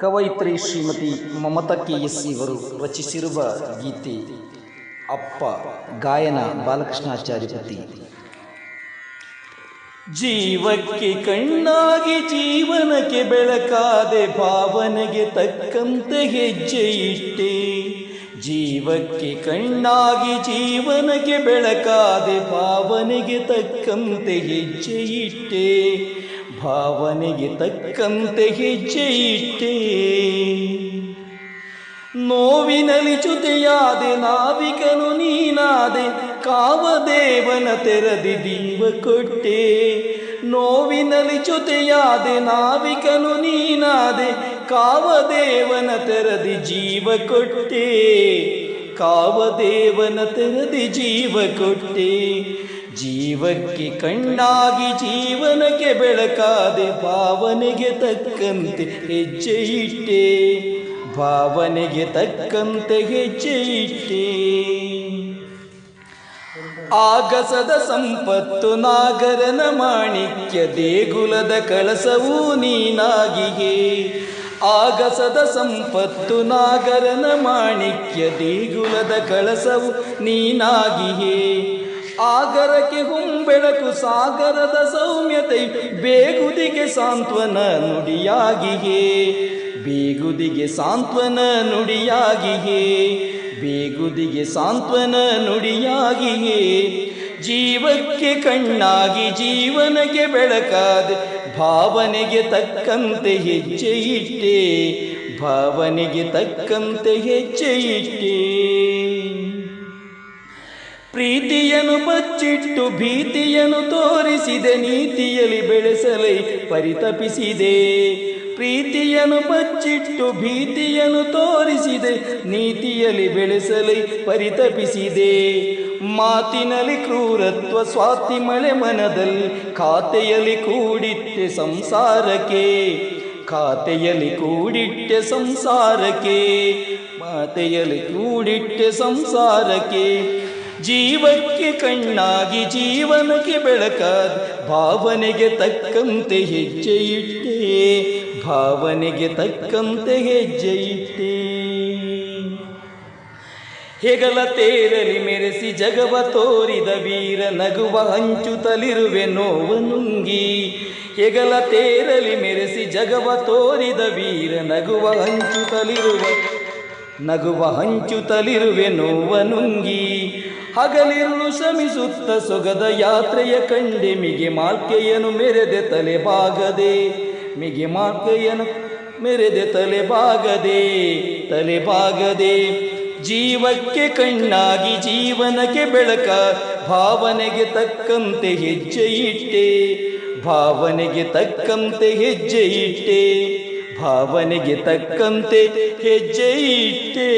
ಕವಯಿತ್ರಿ Shrimati Mamata K S ಇವರು ರಚಿಸಿರುವ ಗೀತೆ ಅಪ್ಪ, ಗಾಯನ ಬಾಲಕೃಷ್ಣಾಚಾರ್ಯಪತಿ. ಜೀವಕ್ಕೆ ಕಣ್ಣಾಗಿ ಜೀವನಕ್ಕೆ ಬೆಳಕಾದೆ ಭಾವನೆಗೆ ತಕ್ಕಂತೆ ಹೆಜ್ಜೆ ಇಟ್ಟೆ. ಜೀವಕ್ಕೆ ಕಣ್ಣಾಗಿ ಜೀವನಕ್ಕೆ ಬೆಳಕಾದೆ ಭಾವನೆಗೆ ತಕ್ಕಂತೆ ಹೆಜ್ಜೆ ಇಟ್ಟೆ. ಭಾವನೆಗೆ ತಕ್ಕಂತೆ ಹೆಜ್ಜೆ ಇಟ್ಟೆ ನೋವಿನಲಿ ಜೊತೆಯಾದೆ ನಾವಿಕನು ನೀನಾದೆ ಕಾವದೇವನ ತೆರದಿ ದೀವ ಕೊಟ್ಟೆ. ನೋವಿನಲಿ ಜೊತೆಯಾದೆ ನಾವಿಕನು ನೀನಾದೆ ಕಾವದೇವನ ತೆರದಿ ಜೀವ ಕೊಟ್ಟೆ. ಕಾವದೇವನ ತೆರದಿ ಜೀವ ಕೊಟ್ಟೆ. ಜೀವಕ್ಕೆ ಕಣ್ಣಾಗಿ ಜೀವನಕ್ಕೆ ಬೆಳಕಾದೆ ಭಾವನೆಗೆ ತಕ್ಕಂತೆ ಹೆಜ್ಜೆ ಇಟ್ಟೆ. ಭಾವನೆಗೆ ತಕ್ಕಂತೆ ಹೆಜ್ಜೆ ಇಟ್ಟೆ. ಆಗಸದ ಸಂಪತ್ತು ನಾಗರನ ಮಾಣಿಕ್ಯ ದೇಗುಲದ ಕಳಸವೂ ನೀನಾಗಿಯೇ. ಆಗಸದ ಸಂಪತ್ತು ನಾಗರನ ಮಾಣಿಕ್ಯ ದೇಗುಲದ ಕಳಸವು ನೀನಾಗಿಯೇ. ಆಗರಕ್ಕೆ ಹುಂಬೆಳಕು ಸಾಗರದ ಸೌಮ್ಯತೆ, ಬೇಗುದಿಗೆ ಸಾಂತ್ವನ ನುಡಿಯಾಗಿಯೇ, ಬೇಗುದಿಗೆ ಸಾಂತ್ವನ ನುಡಿಯಾಗಿಯೇ, ಬೇಗುದಿಗೆ ಸಾಂತ್ವನ ನುಡಿಯಾಗಿಯೇ. ಜೀವಕ್ಕೆ ಕಣ್ಣಾಗಿ ಜೀವನಕ್ಕೆ ಬೆಳಕಾದೆ, ಭಾವನೆಗೆ ತಕ್ಕಂತೆ ಹೆಜ್ಜೆ ಇಟ್ಟೆ, ಭಾವನೆಗೆ ತಕ್ಕಂತೆ ಹೆಜ್ಜೆ ಇಟ್ಟೆ. ಪ್ರೀತಿಯನ್ನು ಬಚ್ಚಿಟ್ಟು ಭೀತಿಯನ್ನು ತೋರಿಸಿದೆ, ನೀತಿಯಲ್ಲಿ ಬೆಳೆಸಲೈ ಪರಿತಪಿಸಿದೆ. ಪ್ರೀತಿಯನ್ನು ಬಚ್ಚಿಟ್ಟು ಭೀತಿಯನ್ನು ತೋರಿಸಿದೆ, ನೀತಿಯಲ್ಲಿ ಬೆಳೆಸಲೈ ಪರಿತಪಿಸಿದೆ. ಮಾತಿನಲ್ಲಿ ಕ್ರೂರತ್ವ, ಸ್ವಾತಿ ಮಳೆ ಮನದಲ್ಲಿ ಖಾತೆಯಲ್ಲಿ ಕೂಡಿಟ್ಟೆ ಸಂಸಾರಕ್ಕೆ. ಖಾತೆಯಲ್ಲಿ ಕೂಡಿಟ್ಟೆ ಸಂಸಾರಕ್ಕೆ, ಮಾತೆಯಲ್ಲಿ ಕೂಡಿಟ್ಟೆ ಸಂಸಾರಕ್ಕೆ. ಜೀವಕ್ಕೆ ಕಣ್ಣಾಗಿ ಜೀವನಕ್ಕೆ ಬೆಳಕಾದ ಭಾವನೆಗೆ ತಕ್ಕಂತೆ ಹೆಜ್ಜೆ ಇಟ್ಟೆ. ಭಾವನೆಗೆ ತಕ್ಕಂತೆ ಹೆಜ್ಜೆ ಇಟ್ಟೆ. ಹೆಗಲ ತೇರಲಿ ಮೆರೆಸಿ ಜಗವ ತೋರಿದ ವೀರ ನಗುವ ಹಂಚುತ್ತಲಿರುವೆ ನೋವ ನುಂಗಿ. ಹೆಗಲ ತೇರಲಿ ಮೆರೆಸಿ ಜಗವ ತೋರಿದ ವೀರ ನಗುವ ಹಂಚುತ್ತಲಿರುವ ನಗುವ ಹಂಚುತ್ತಲಿರುವೆ ನೋವ ನುಂಗಿ. ಹಗಲಿರುಳು ಶ್ರಮಿಸುತ್ತ ಸೊಗದ ಯಾತ್ರೆಯ ಕಂಡೆ ಮಿಗೆ ಮಾಲ್ಕೆಯನು ಮೆರೆದೆ ತಲೆ ಬಾಗದೆ. ಮಿಗೆ ಮಾಲ್ಕೆಯನು ಮೆರೆದೆ ತಲೆ ಬಾಗದೆ ತಲೆ ಬಾಗದೆ. ಜೀವಕ್ಕೆ ಕಣ್ಣಾಗಿ ಜೀವನಕ್ಕೆ ಬೆಳಕ, ಭಾವನೆಗೆ ತಕ್ಕಂತೆ ಹೆಜ್ಜೆ ಇಟ್ಟೆ. ಭಾವನೆಗೆ ತಕ್ಕಂತೆ ಹೆಜ್ಜೆ ಇಟ್ಟೆ. ಭಾವನೆಗೆ ತಕ್ಕಂತೆ ಹೆಜ್ಜೆ ಇಟ್ಟೆ.